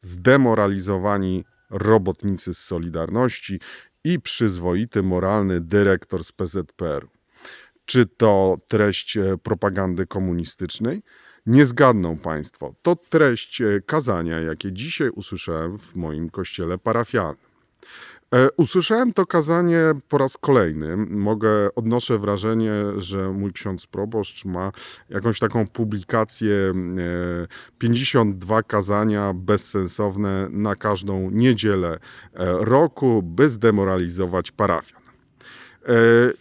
zdemoralizowani robotnicy z Solidarności i przyzwoity moralny dyrektor z PZPR. Czy to treść e, propagandy komunistycznej? Nie zgadną Państwo. To treść e, kazania, jakie dzisiaj usłyszałem w moim kościele parafialnym. E, Usłyszałem to kazanie po raz kolejny. Mogę, odnoszę wrażenie, że mój ksiądz proboszcz ma jakąś taką publikację e, 52 kazania bezsensowne na każdą niedzielę e, roku, by zdemoralizować parafian. E,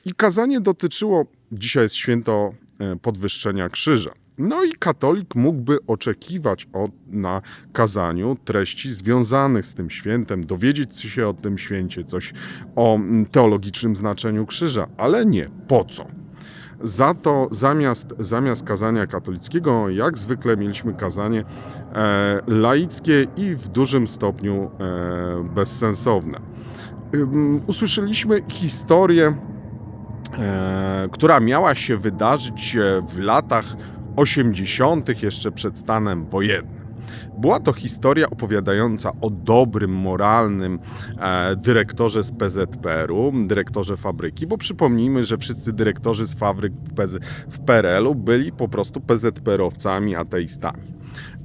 I kazanie dotyczyło, dzisiaj jest święto e, podwyższenia krzyża. No i katolik mógłby oczekiwać od, na kazaniu treści związanych z tym świętem, dowiedzieć się o tym święcie, coś o mm, teologicznym znaczeniu krzyża, ale nie. Po co? Za to zamiast, zamiast kazania katolickiego, jak zwykle mieliśmy kazanie e, laickie i w dużym stopniu e, bezsensowne. Usłyszeliśmy historię, e, która miała się wydarzyć e, w latach 80., jeszcze przed stanem wojennym. Była to historia opowiadająca o dobrym, moralnym e, dyrektorze z PZPR-u, dyrektorze fabryki, bo przypomnijmy, że wszyscy dyrektorzy z fabryk w, PRL-u byli po prostu PZPR-owcami, ateistami,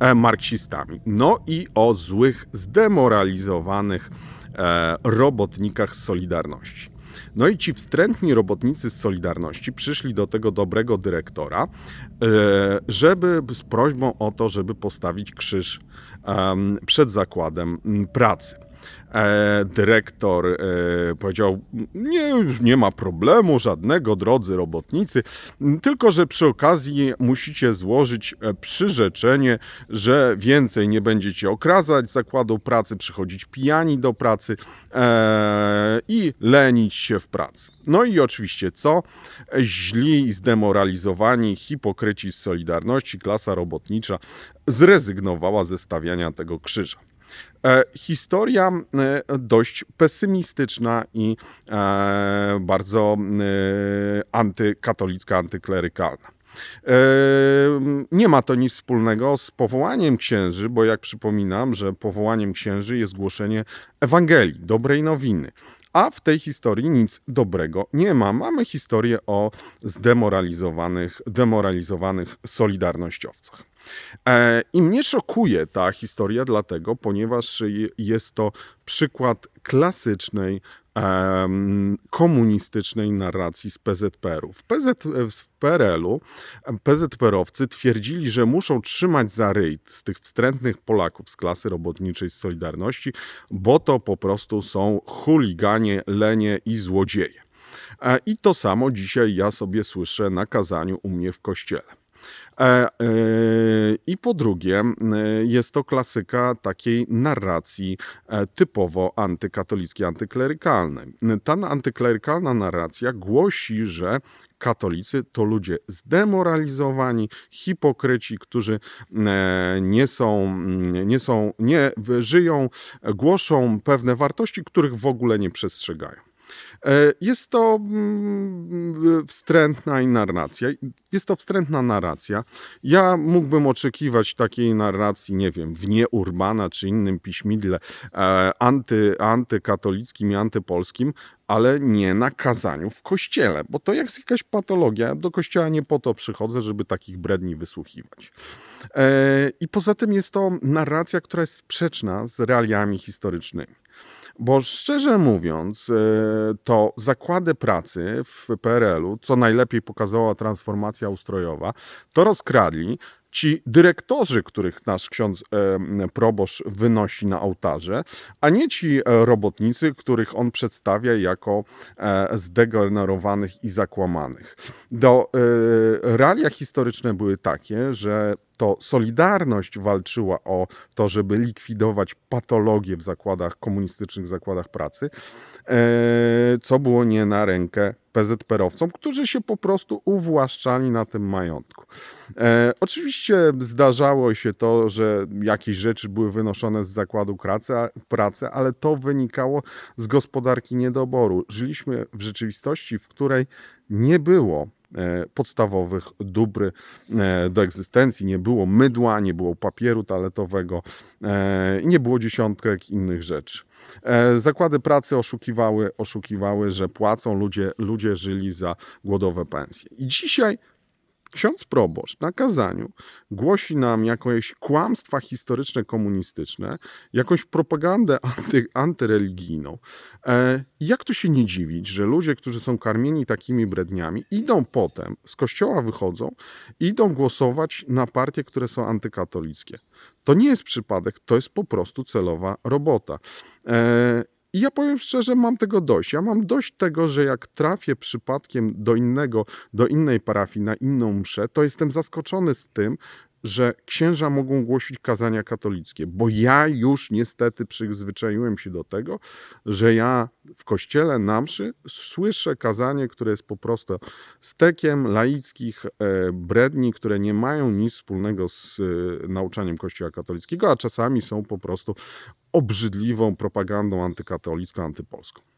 e, marksistami. No i o złych, zdemoralizowanych e, robotnikach z Solidarności. No i ci wstrętni robotnicy z Solidarności przyszli do tego dobrego dyrektora, e, żeby z prośbą o to, żeby postawić krzyż przed zakładem pracy. E, Dyrektor e, powiedział: nie, nie ma problemu żadnego, drodzy robotnicy, tylko że przy okazji musicie złożyć e, przyrzeczenie, że więcej nie będziecie okrazać zakładu pracy, przychodzić pijani do pracy i lenić się w pracy. No i oczywiście co? Źli, zdemoralizowani, hipokryci z Solidarności, klasa robotnicza zrezygnowała ze stawiania tego krzyża. E, historia e, dość pesymistyczna i e, bardzo antykatolicka, antyklerykalna. Nie ma to nic wspólnego z powołaniem księży, bo jak przypominam, że powołaniem księży jest głoszenie Ewangelii, dobrej nowiny. A w tej historii nic dobrego nie ma. Mamy historię o zdemoralizowanych, demoralizowanych solidarnościowcach. E, I mnie szokuje ta historia, dlatego, ponieważ je- jest to przykład klasycznej komunistycznej narracji z PZPR-u. W, PZ, w PRL-u PZPR-owcy twierdzili, że muszą trzymać za ryj z tych wstrętnych Polaków z klasy robotniczej z Solidarności, bo to po prostu są chuliganie, lenie i złodzieje. E, I to samo dzisiaj ja sobie słyszę na kazaniu u mnie w kościele. E, e, I po drugie, e, jest to klasyka takiej narracji typowo antykatolickiej, antyklerykalnej. Ta antyklerykalna narracja głosi, że katolicy to ludzie zdemoralizowani, hipokryci, którzy nie są, mm, nie są, nie żyją, głoszą pewne wartości, których w ogóle nie przestrzegają. Jest to mm, wstrętna narracja. Jest to wstrętna narracja. Ja mógłbym oczekiwać takiej narracji, nie wiem, w Nie Urbana czy innym piśmidle e, anty, antykatolickim i antypolskim, ale nie na kazaniu w kościele, bo to jest jakaś patologia. Ja Do kościoła nie po to przychodzę, żeby takich bredni wysłuchiwać. E, I poza tym jest to narracja, która jest sprzeczna z realiami historycznymi. Bo szczerze mówiąc, e, to zakłady pracy w PRL-u, co najlepiej pokazała transformacja ustrojowa, to rozkradli ci dyrektorzy, których nasz ksiądz e, proboszcz wynosi na ołtarze, a nie ci e, robotnicy, których on przedstawia jako zdegenerowanych i zakłamanych. Do, realia historyczne były takie, że to Solidarność walczyła o to, żeby likwidować patologię w zakładach, komunistycznych zakładach pracy, e, co było nie na rękę PZPR-owcom, którzy się po prostu uwłaszczali na tym majątku. E, oczywiście zdarzało się to, że jakieś rzeczy były wynoszone z zakładu pracy, pracy, ale to wynikało z gospodarki niedoboru. Żyliśmy w rzeczywistości, w której nie było e, podstawowych dóbr e, do egzystencji, nie było mydła, nie było papieru toaletowego, e, nie było dziesiątek innych rzeczy. Zakłady pracy oszukiwały, oszukiwały, że płacą, ludzie, ludzie żyli za głodowe pensje. I dzisiaj ksiądz proboszcz na kazaniu głosi nam jakieś kłamstwa historyczne, komunistyczne, jakąś propagandę anty, antyreligijną. E, jak tu się nie dziwić, że ludzie, którzy są karmieni takimi bredniami, idą potem, z kościoła wychodzą, idą głosować na partie, które są antykatolickie. To nie jest przypadek, to jest po prostu celowa robota. E, i ja powiem szczerze, mam tego dość. Ja mam dość tego, że jak trafię przypadkiem do innego, do innej parafii, na inną mszę, to jestem zaskoczony z tym, że księża mogą głosić kazania katolickie, bo ja już niestety przyzwyczaiłem się do tego, że ja w kościele na mszy słyszę kazanie, które jest po prostu stekiem laickich e, bredni, które nie mają nic wspólnego z e, nauczaniem kościoła katolickiego, a czasami są po prostu obrzydliwą propagandą antykatolicką, antypolską.